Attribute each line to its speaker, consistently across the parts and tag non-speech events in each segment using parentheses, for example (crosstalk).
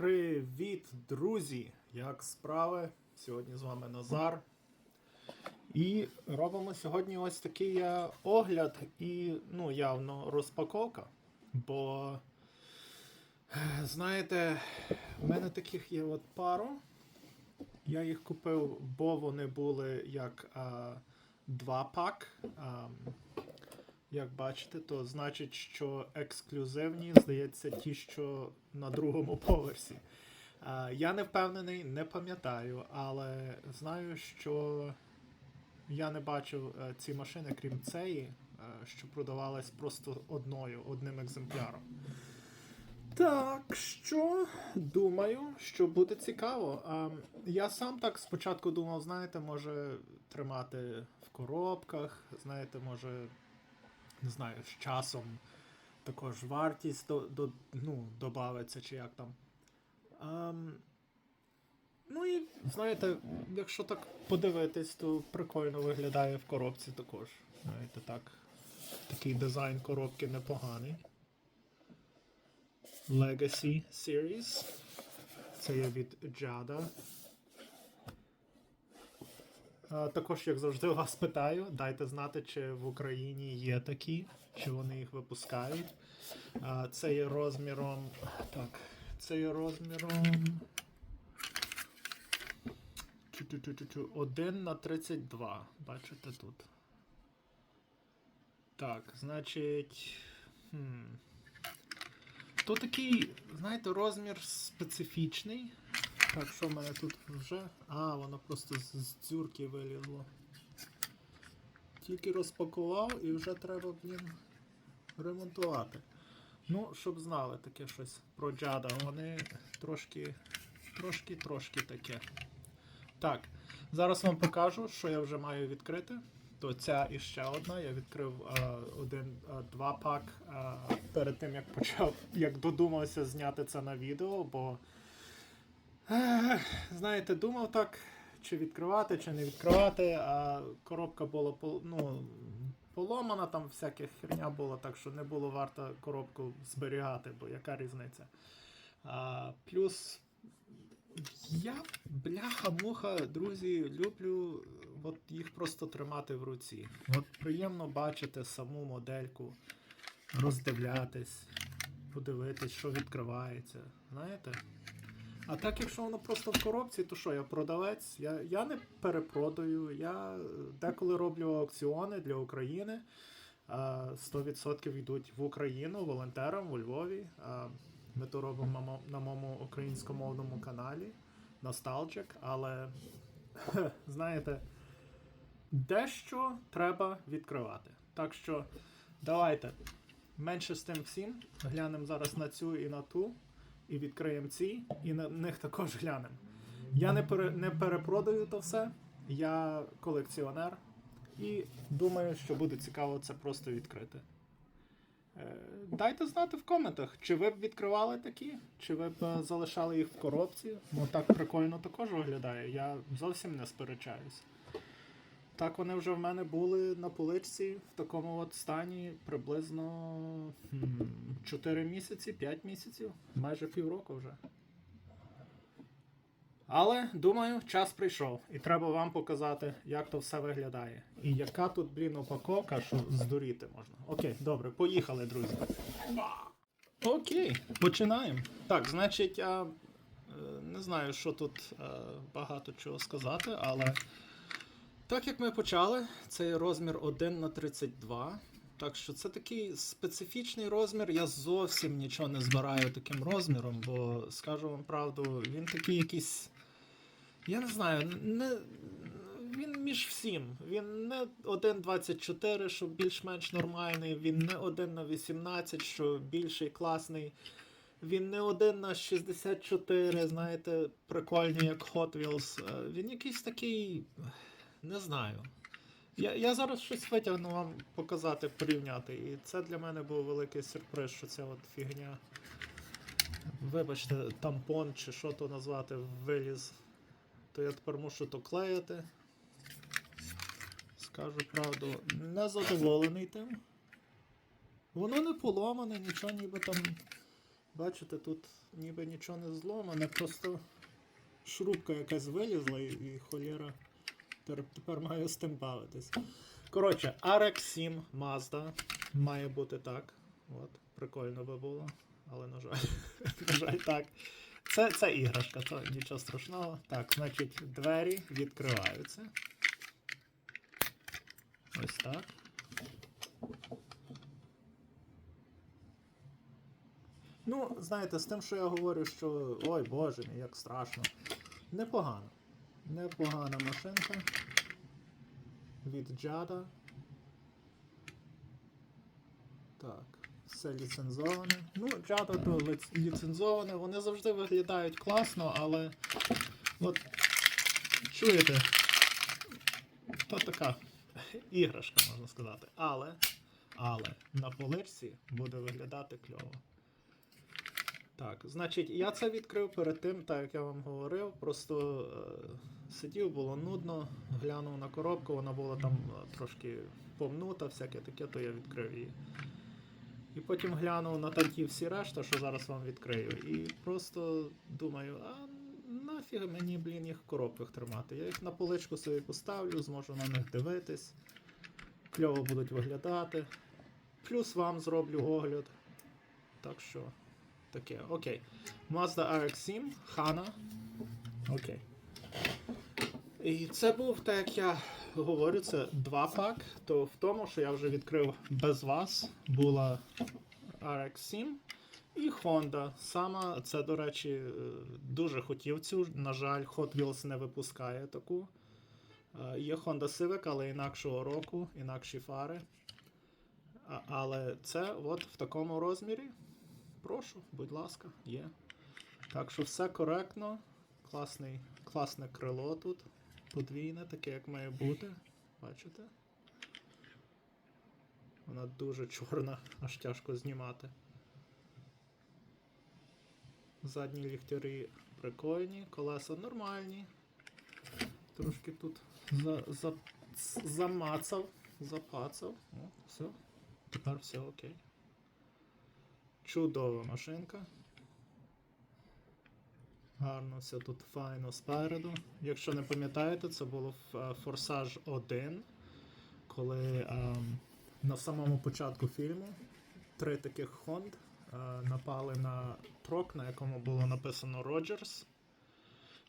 Speaker 1: Привіт, друзі! Як справи? Сьогодні з вами Назар. І робимо сьогодні ось такий е, огляд і, ну, явно розпаковка. Бо, е, знаєте, в мене таких є от пару. Я їх купив, бо вони були як а, два пак. А, як бачите, то значить, що ексклюзивні, здається, ті, що на другому поверсі. Я не впевнений, не пам'ятаю, але знаю, що я не бачив е, ці машини, крім цієї, е, що продавалась просто одною, одним екземпляром. Так що думаю, що буде цікаво. Я сам так спочатку думав, знаєте, може тримати в коробках, знаєте, може, не знаю, з часом також вартість до, до, ну, додається, чи як там. Ам, ну і знаєте, якщо так подивитись, то прикольно виглядає в коробці також. Знаєте, так. Такий дизайн коробки непоганий. Legacy Series. Це є від Jada. А, Також, як завжди, (laughs) вас питаю, дайте знати, чи в Україні є такі, чи вони їх випускають. Це є розміром. Так, це є розміром. 1 на 32. Бачите тут. Так, значить. Хм. То такий, знаєте, розмір специфічний. Так, що в мене тут вже. А, воно просто з, дзюрки вилізло. Тільки розпакував і вже треба, блін, ремонтувати. Ну, щоб знали таке щось про джада. Вони трошки, трошки, трошки таке. Так, зараз вам покажу, що я вже маю відкрити. То ця і ще одна. Я відкрив а, один, а, два пак а, перед тим, як почав, як додумався зняти це на відео, бо знаєте, думав так, чи відкривати, чи не відкривати, а коробка була ну, поломана, там всяка херня була, так що не було варто коробку зберігати, бо яка різниця. А, плюс я, бляха-муха, друзі, люблю от їх просто тримати в руці. От приємно бачити саму модельку, роздивлятись, подивитись, що відкривається. Знаєте? А так, якщо воно просто в коробці, то що, я продавець, я, я не перепродаю, я деколи роблю аукціони для України. 100% йдуть в Україну волонтерам у Львові. Ми то робимо на на моєму українськомовному каналі Nostalgic, але (laughs) знаєте, дещо треба відкривати. Так що давайте менше з тим всім. Глянемо зараз на цю і на ту, і відкриємо ці, і на них також глянемо. Я не, пере, не перепродаю то все. Я колекціонер. І думаю, що буде цікаво це просто відкрити. Е, Дайте знати в коментах, чи ви б відкривали такі, чи ви б е, залишали їх в коробці. Ну так прикольно також виглядає. Я зовсім не сперечаюсь. Так вони вже в мене були на поличці в такому от стані приблизно 4 місяці, 5 місяців, майже півроку вже. Але думаю, час прийшов, і треба вам показати, як то все виглядає. І яка тут, блін, упаковка, що здуріти можна. Окей, добре, поїхали, друзі. Окей, починаємо. Так, значить, я е, не знаю, що тут е, багато чого сказати, але так як ми почали, це розмір 1 на 32. Так що це такий специфічний розмір. Я зовсім нічого не збираю таким розміром, бо скажу вам правду, він такий якийсь. Я не знаю, не, він між всім. Він не 1.24, що більш-менш нормальний, він не 1 на 18, що більший, класний. Він не 1 на 64, знаєте, прикольний, як Hot Wheels. Е, Він якийсь такий. Не знаю. Я, я зараз щось витягну вам показати, порівняти. І це для мене був великий сюрприз, що ця от фігня. Вибачте, тампон чи що то назвати, виліз. То я тепер мушу то клеїти. Скажу правду, не задоволений тим. Воно не поломане, нічого ніби там Бачите, тут ніби нічого не зломане, просто шрубка якась вилізла і, і холєра тепер, тепер маю з тим бавитись. Коротше, RX-7 Mazda має бути так. От, прикольно би було, але на жаль, (laughs) на жаль, так. Це, це іграшка, то нічого страшного. Так, значить, двері відкриваються. Ось так. Ну, знаєте, з тим, що я говорю, що ой боже як страшно. Непогано. Непогана машинка. Від Джада. Так, все ліцензоване. Ну, Джада то ліцензоване, вони завжди виглядають класно, але от чуєте, то така іграшка, можна сказати. Але, але на поличці буде виглядати кльово. Так, значить, я це відкрив перед тим, так як я вам говорив. Просто е, сидів, було нудно, глянув на коробку, вона була там е, трошки помнута, всяке таке, то я відкрив її. І потім глянув на там ті всі решта, що зараз вам відкрию. І просто думаю, а нафіг мені, блін, їх в коробках тримати. Я їх на поличку собі поставлю, зможу на них дивитись. Кльово будуть виглядати. Плюс вам зроблю огляд. Так що таке. Окей. Mazda RX-7, Hana. Окей. І це був, так як я говорю, це два пак. То в тому, що я вже відкрив без вас, була RX-7 і Honda. Сама, це, до речі, е, дуже хотів цю. На жаль, Hot Wheels не випускає таку. Е, Є Honda Civic, але інакшого року, інакші фари. Але це от в такому розмірі. Прошу, будь ласка, є. Так що все коректно. Класний, класне крило тут. Подвійне, таке, як має бути. Бачите? Вона дуже чорна, аж тяжко знімати. Задні ліхтярі прикольні, колеса нормальні. Трошки тут за, за, замацав, запацав. О, все. Тепер все окей. Чудова машинка. Гарно все тут файно спереду. Якщо не пам'ятаєте, це було е, Форсаж 1, коли ем, на самому початку фільму три таких Хонд е, напали на трок, на якому було написано Роджерс.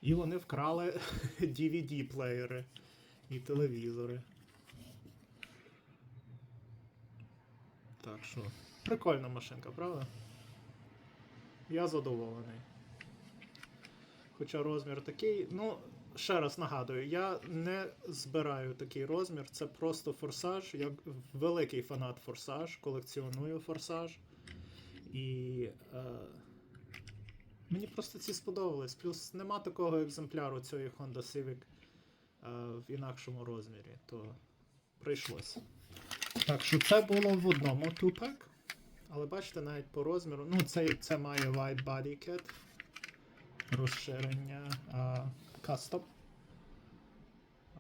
Speaker 1: І вони вкрали (laughs) DVD-плеєри і телевізори. Так що, прикольна машинка, правда? Я задоволений. Хоча розмір такий. Ну, ще раз нагадую, я не збираю такий розмір, це просто форсаж. Я великий фанат форсаж, колекціоную форсаж. І е, мені просто ці сподобались. Плюс нема такого екземпляру цієї Honda Civic е, в інакшому розмірі, то прийшлось. Так що це було в одному тупак. Але бачите, навіть по розміру. Ну, це, це має Wide Body Kit. Розширення а.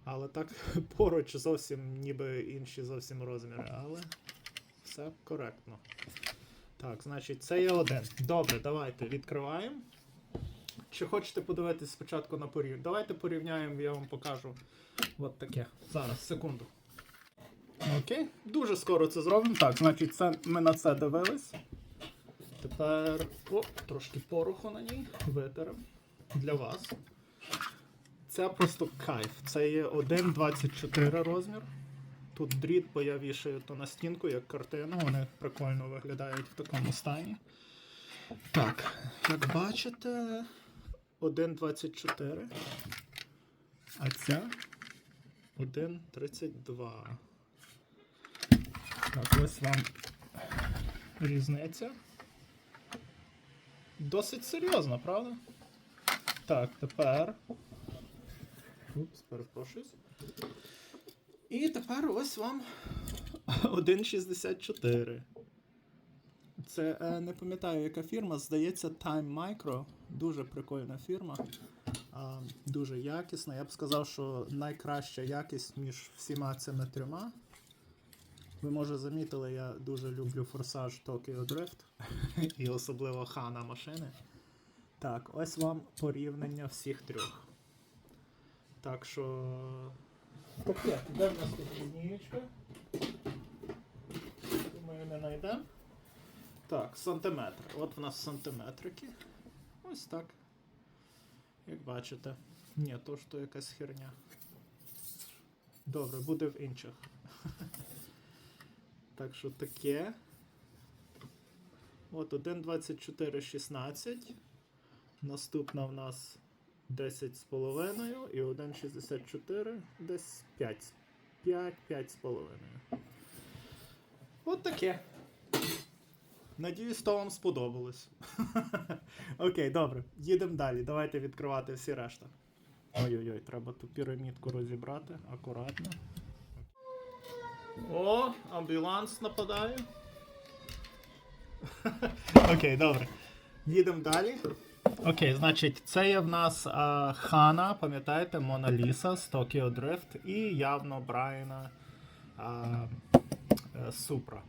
Speaker 1: Але так (laughs) поруч зовсім ніби інші зовсім розміри, але все коректно. Так, значить, це є один. Добре, давайте відкриваємо. Чи хочете подивитись спочатку на порівняння? Давайте порівняємо, я вам покажу. От таке. Зараз, секунду. Окей, дуже скоро це зробимо. Так, значить, це, ми на це дивились. Тепер. О, трошки пороху на ній. Витерем. Для вас. Це просто кайф. Це є 1,24 розмір. Тут дріт, бо я вішаю то на стінку, як картину. Вони прикольно виглядають в такому стані. Так, як бачите, 1,24. А ця 1,32. Так, ось вам різниця. Досить серйозна, правда? Так, тепер. Упс, перепрошую. І тепер ось вам (laughs) 1,64. Це е, не пам'ятаю, яка фірма. Здається, Time Micro. Дуже прикольна фірма. Дуже якісна. Я б сказав, що найкраща якість між всіма цими трьома. Ви може замітили, я дуже люблю форсаж Tokyo Drift і особливо Хана машини. Так, ось вам порівняння всіх трьох. Так що. Таке, де в нас тут лінієчка? Думаю, не знайдемо. Так, сантиметри. От в нас сантиметрики. Ось так. Як бачите. Ні, то ж то якась херня. Добре, буде в інших. Так що таке. От 1.24.16. Наступна в нас 10,5 і 1.64 десь 5. 5, 5,5. От таке. Надіюсь, то вам сподобалось. (laughs) Окей, добре. Їдемо далі. Давайте відкривати всі решта. Ой-ой-ой, треба ту пірамідку розібрати акуратно. О, амбуланс нападає. (laughs) Окей, добре. Їдемо далі. Окей, значить, це є в нас а, Хана, пам'ятаєте, Мона Ліса з Tokyo Drift і явно Брайана а, е, Супра.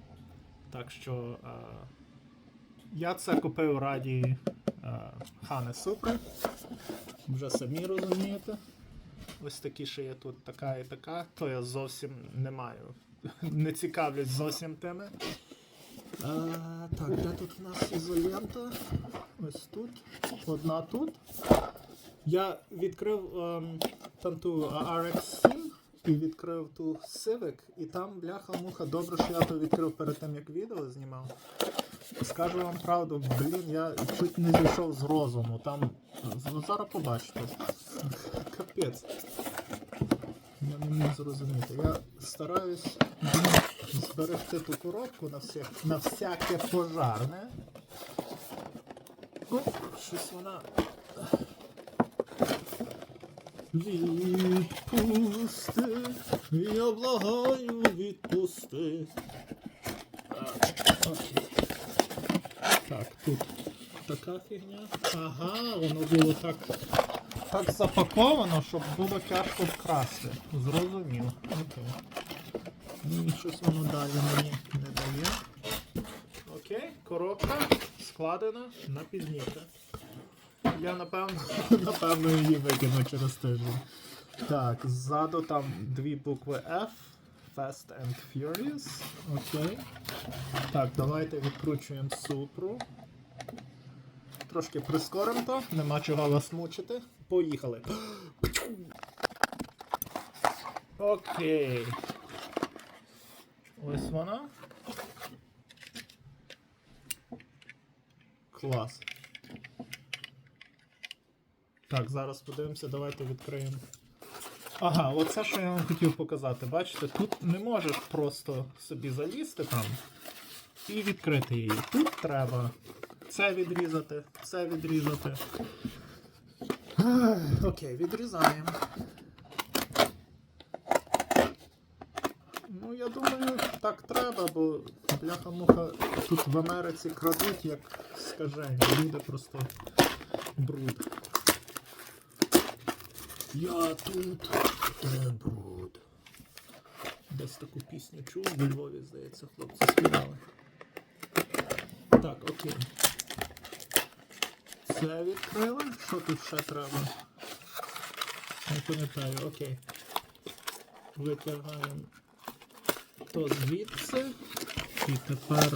Speaker 1: Так що а, я це купив раді а, Хани Супри. Вже самі розумієте. Ось такі ще є тут така і така, то я зовсім не маю. Не цікавлюсь зовсім тими. А, так, де тут у нас ізолента? Ось тут. Одна тут. Я відкрив ем, там ту RX7 і відкрив ту Civic, і там бляха-муха, добре, що я то відкрив перед тим, як відео знімав. Скажу вам правду, блін, я чуть не зійшов з розуму. Там зараз побачите. Капець. Я не зрозуміти. Я стараюсь зберегти ту коробку на, всіх, на всяке пожарне. Щось вона. Відпусти, я благаю, відпусти. Так. Так, тут така фігня. Ага, воно було так, так запаковано, щоб було тяжко вкрасти. Зрозумів. Окей. Ну, щось воно далі мені не дає. Окей, коробка складена на пізніше. Я напевно, (laughs) напевно її викину через тиждень. Так, ззаду там дві букви F. Fast and Furious. Окей. Так, давайте відкручуємо супру. Трошки прискоримо то, нема чого вас мучити. Поїхали. Окей. Ось вона. Клас. Так, зараз подивимося, давайте відкриємо. Ага, оце що я вам хотів показати. Бачите, тут не можеш просто собі залізти там і відкрити її. Тут треба це відрізати, це відрізати. Окей, відрізаємо. Ну, я думаю, так треба, бо бляха-муха тут в Америці крадуть, як скажені. Люди просто бруд. Я тут, де бруд. Десь таку пісню чув у Львові, здається, хлопці співали. Так, окей. Це відкрили. Що тут ще треба? Не пам'ятаю, окей. Витягаємо то звідси. І тепер.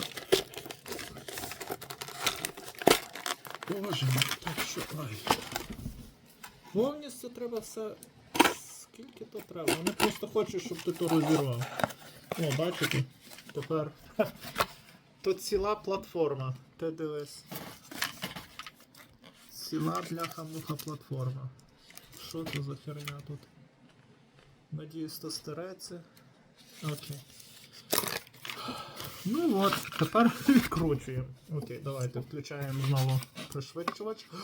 Speaker 1: Боже, так що. Ай. Повністю треба все. Скільки то треба? Вони просто хочуть, щоб ти то розірвав. О, бачите? Тепер. То ціла платформа. Ти дивись. Ціла бляха-муха платформа. Що це за херня тут? Надіюсь, то старається. Окей. Ну от, тепер (laughs) відкручуємо. Окей, давайте включаємо знову пришвидшувач. (gasps)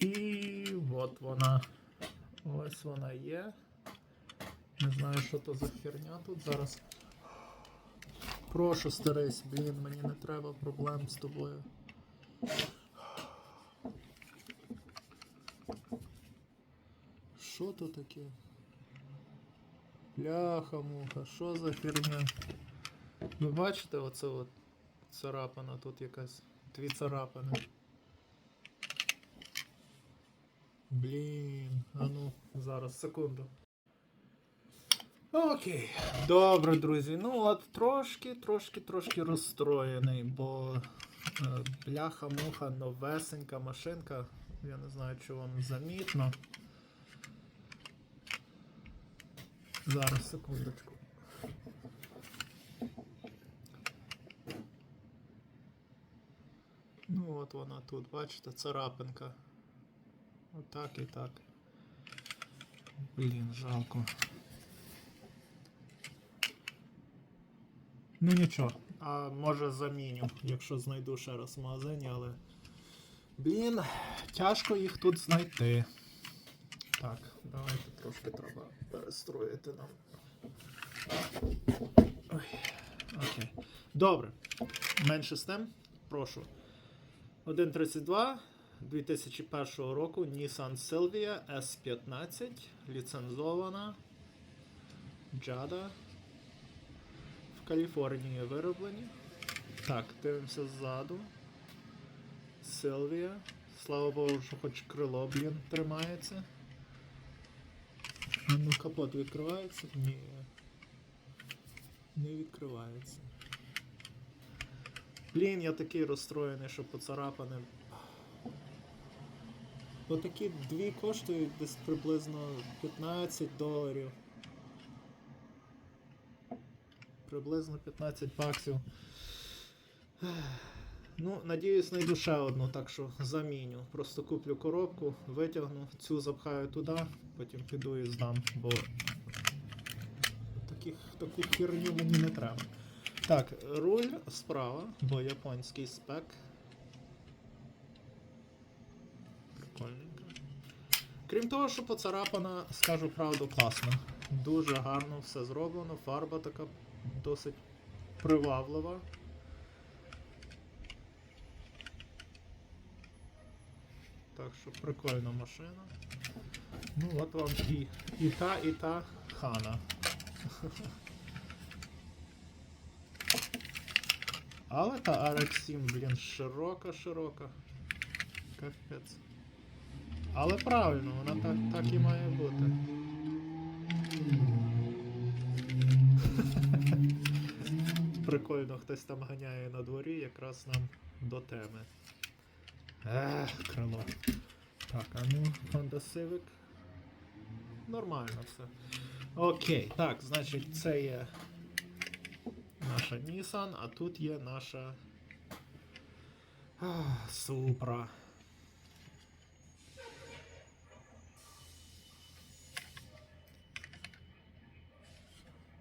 Speaker 1: І от вона. Ось вона є. Не знаю, що то за херня тут зараз. Прошу, старись, блін, мені не треба проблем з тобою. Що то таке? Бляха-муха, що за херня? Ви бачите оце от царапина, тут якась дві царапини. Блін, а ну, зараз, секунду. Окей, добре, друзі. Ну от трошки, трошки, трошки розстроєний, бо е, бляха-муха, новесенька машинка. Я не знаю, чи вам замітно. Зараз, секундочку. Ну от вона тут, бачите, царапинка. Отак і так. Блін, жалко. Ну нічого. А може заміню, якщо знайду ще раз в магазині, але. Блін, тяжко їх тут знайти. Так, давайте трошки треба перестроїти нам. Окей. Добре. Менше з тим, прошу. 1.32 2001 року Nissan Silvia S15 ліцензована. Jada. Каліфорнії вироблені. Так, дивимося ззаду. Silvia. Слава Богу, що хоч крило, блін, тримається. А ну капот відкривається? Ні. Не відкривається. Блін, я такий розстроєний, що поцарапане. Отакі дві коштують десь приблизно 15 доларів. Приблизно 15 баксів. Ну, надіюсь, знайду ще одну, так що заміню. Просто куплю коробку, витягну, цю запхаю туди, потім піду і здам, бо таких, таку херню мені не треба. Так, руль справа, бо японський спек. Прикольненько. Крім того, що поцарапана, скажу правду, класно. Дуже гарно все зроблено, фарба така досить приваблива. Так що прикольна машина. Ну от вам і, і та, і та хана. Але та RX-7, блін, широка-широка. Капець. Але правильно, вона так, так і має бути. Прикольно, хтось там ганяє на дворі, якраз нам до теми. Ех, крило. Так, а ну, Honda Civic. Нормально все. Окей, так, значить, це є наша Nissan, а тут є наша Супра.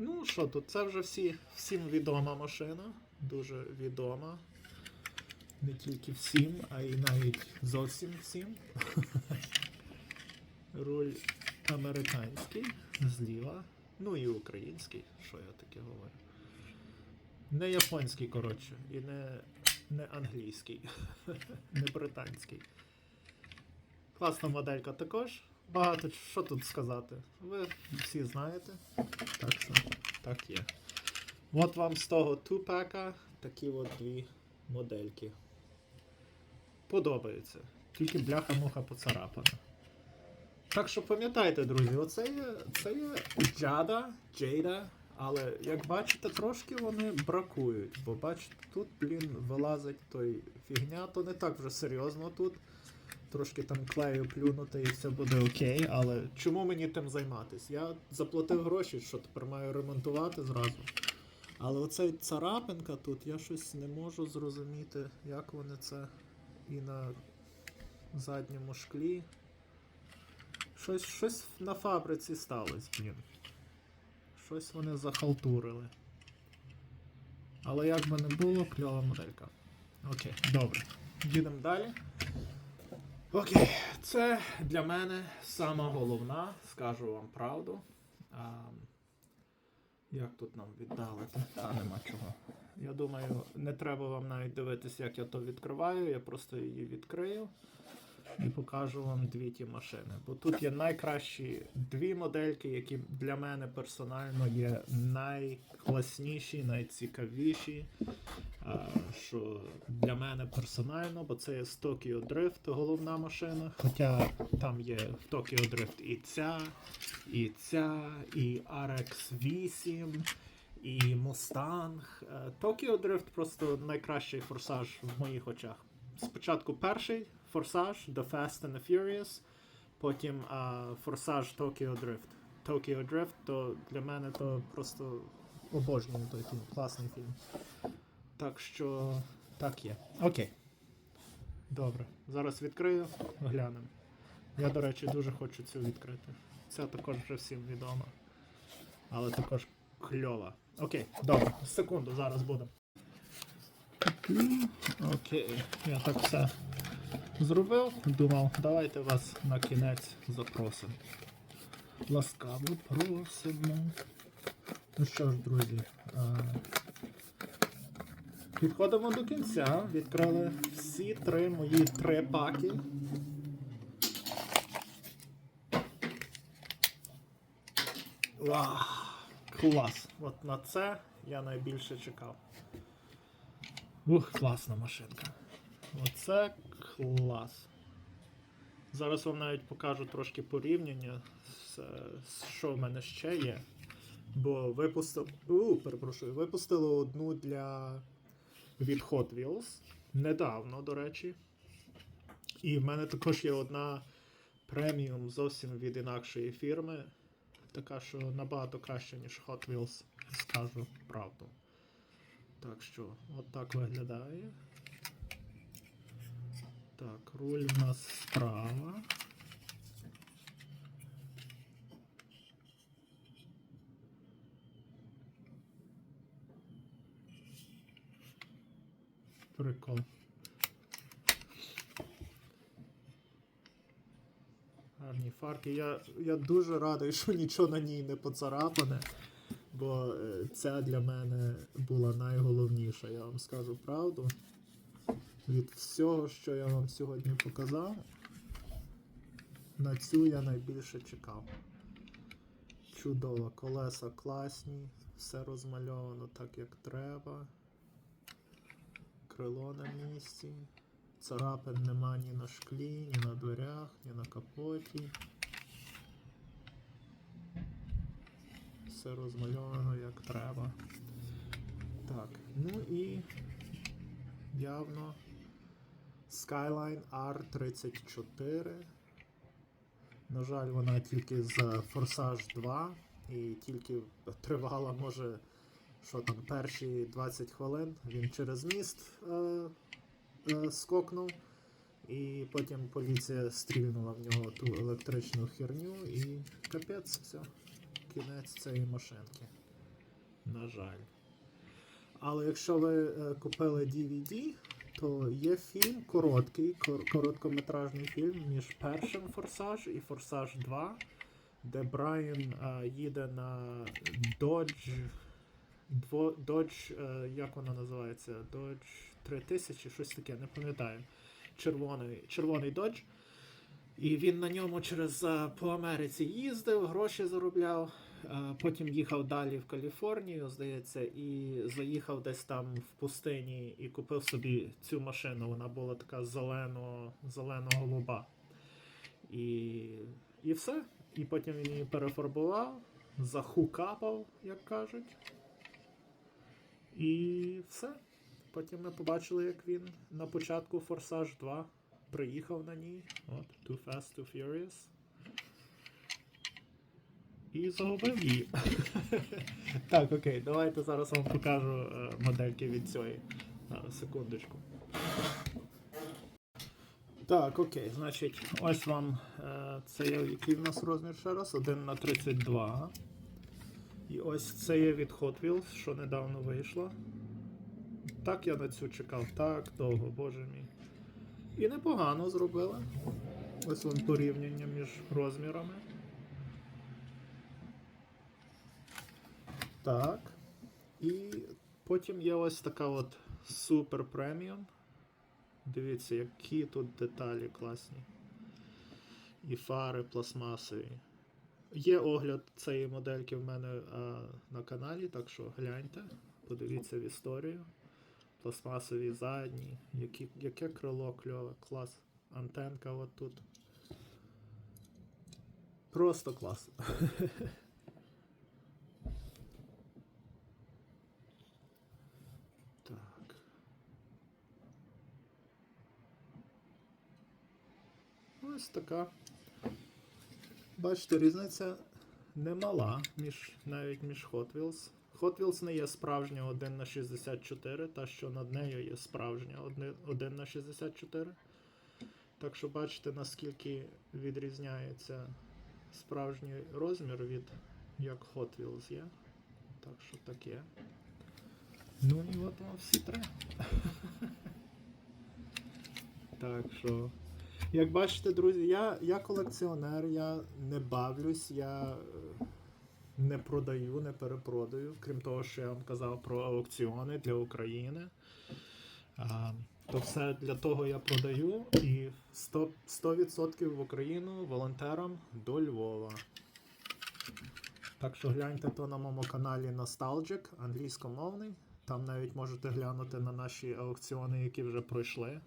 Speaker 1: Ну що тут, це вже всі, всім відома машина, дуже відома. Не тільки всім, а й навіть зовсім всім. (laughs) Руль американський зліва. Ну і український, що я таке говорю. Не японський, коротше, і не, не англійський, (laughs) не британський. Класна моделька також. Багато що тут сказати. Ви всі знаєте. Так що так є. От вам з того тупака такі от дві модельки. Подобаються. Тільки бляха-муха поцарапана. Так що пам'ятайте, друзі, оце є, це є Джада, Джейда, але як бачите, трошки вони бракують. Бо бачите, тут, блін, вилазить той фігня, то не так вже серйозно тут. Трошки там клею плюнути і все буде окей, але чому мені тим займатися? Я заплатив гроші, що тепер маю ремонтувати зразу. Але оцей царапинка тут, я щось не можу зрозуміти, як вони це і на задньому шклі. Щось, щось на фабриці сталося, блін. Щось вони захалтурили. Але як би не було, кльова моделька. Окей, добре. Їдемо далі. Окей, це для мене сама головна, скажу вам правду. А, як тут нам віддалити? А, нема чого. Я думаю, не треба вам навіть дивитися, як я то відкриваю. Я просто її відкрию і покажу вам дві ті машини. Бо тут є найкращі дві модельки, які для мене персонально є найкласніші, найцікавіші. Що для мене персонально, бо це є з Tokyo Drift головна машина. Хоча там є в Tokyo Drift і ця, і ця, і RX-8, і Mustang. Е, Tokyo Drift просто найкращий форсаж в моїх очах. Спочатку перший форсаж The Fast and the Furious, потім форсаж Tokyo Drift. Tokyo Drift то для мене то просто обожнюю той фільм, класний фільм. Так що так є. Окей. Добре. Зараз відкрию, глянемо. Я, до речі, дуже хочу цю відкрити. Ця також вже всім відома. Але також кльова. Окей, добре. Секунду, зараз буде. Окей, я так все зробив. Думав, давайте вас на кінець запросимо. Ласкаво просимо. Ну що ж, друзі, а, підходимо до кінця. Відкрили всі три мої три паки. Вау, клас! От на це я найбільше чекав. Ух, класна машинка. Оце клас. Зараз вам навіть покажу трошки порівняння, з, що в мене ще є. Бо випустили. У, перепрошую, випустили одну для від Hot Wheels. Недавно, до речі. І в мене також є одна преміум зовсім від інакшої фірми. Така, що набагато краще, ніж Hot Wheels, скажу правду. Так що, от так виглядає. Так, руль у нас справа. Прикол. Гарні фарки. Я, я дуже радий, що нічого на ній не поцарапане. Бо е, ця для мене була найголовніша, я вам скажу правду. Від всього, що я вам сьогодні показав, на цю я найбільше чекав. Чудово, колеса класні, все розмальовано так, як треба. Крило на місці. Царапин нема ні на шклі, ні на дверях, ні на капоті. Все розмальовано як треба. Так, ну і явно Skyline R34. На жаль, вона тільки з Forçage 2 і тільки тривала, може, що там, перші 20 хвилин. Він через міст е, е, скокнув. І потім поліція стрільнула в нього ту електричну херню і капець все. Кінець цієї машинки. На жаль. Але якщо ви е, купили DVD, то є фільм короткий, кор- короткометражний фільм між першим Форсаж і Форсаж 2, де Брайан е, їде на Dodge. Дво, е, як вона називається? Dodge 3000, щось таке, не пам'ятаю. Червоний, червоний Dodge. І він на ньому через е, по Америці їздив, гроші заробляв. Потім їхав далі в Каліфорнію, здається, і заїхав десь там в пустині і купив собі цю машину. Вона була така зелено, зелено-голуба. І, і все. І потім він її перефарбував, захукапав, як кажуть. І все. Потім ми побачили, як він на початку Форсаж 2 приїхав на ній. От, Too Fast, Too Furious. І загубив її. (laughs) так, окей, давайте зараз вам покажу е, модельки від цієї. Зараз, секундочку. Так, окей, значить, ось вам е, це є, який в нас розмір ще раз? 1 на 32. І ось це є від Hot Wheels, що недавно вийшло. Так я на цю чекав, так довго, боже мій. І непогано зробили. Ось вам порівняння між розмірами. Так. І Потім є ось така от супер преміум. Дивіться, які тут деталі класні. І фари пластмасові. Є огляд цієї модельки в мене а, на каналі, так що гляньте, подивіться в історію. Пластмасові задні, які, яке крило кльове, клас. Антенка от тут. Просто клас. (laughs) Ось така. Бачите, різниця немала між, навіть між Hot Wheels. Hot Wheels не є справжня 1 на 64, та що над нею є справжня 1 на 64. Так що бачите, наскільки відрізняється справжній розмір від як Hot Wheels є. Так що таке. Ну і от вам всі три. (laughs) Так що. Як бачите, друзі, я, я колекціонер, я не бавлюсь, я е, не продаю, не перепродаю, крім того, що я вам казав про аукціони для України. А, то все для того я продаю і 100%, 100% в Україну волонтерам до Львова. Так що гляньте то на моєму каналі Nostalgic, англійськомовний. Там навіть можете глянути на наші аукціони, які вже пройшли.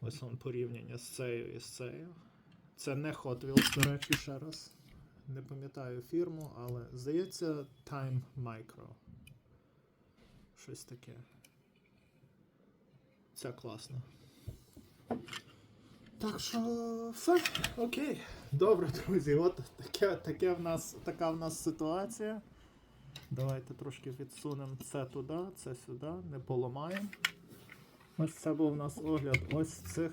Speaker 1: Ось вам порівняння з цією і з цією. Це не Hot Wheels, до речі, ще раз. Не пам'ятаю фірму, але здається Time Micro. Щось таке. Це класно. Так що все, окей. Добре, друзі, от таке, таке в нас, така в нас ситуація. Давайте трошки відсунемо це туди, це сюди, не поламаємо. Ось це був у нас огляд ось цих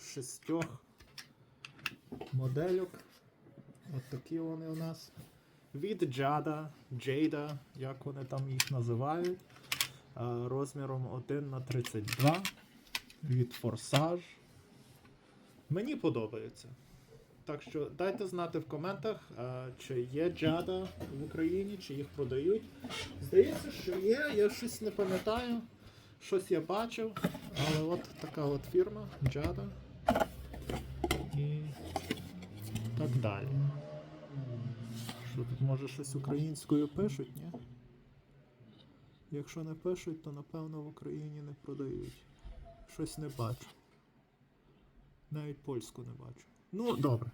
Speaker 1: шістьох модельок. От такі вони у нас. Від Джада, Джейда, як вони там їх називають. Розміром 1 на 32 від Форсаж. Мені подобається. Так що дайте знати в коментах, чи є Джада в Україні, чи їх продають. Здається, що є, я щось не пам'ятаю. Щось я бачив, але от така от фірма Джада. І так далі. Що тут може щось українською пишуть, ні? Якщо не пишуть, то напевно в Україні не продають. Щось не бачу. Навіть польську не бачу. Ну, добре.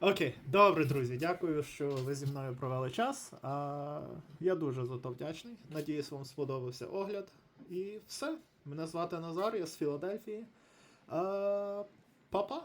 Speaker 1: Окей, добре, друзі. Дякую, що ви зі мною провели час. А, я дуже за то вдячний. Надіюсь, вам сподобався огляд. І все. Мене звати Назар, я з Філадельфії. Па-па.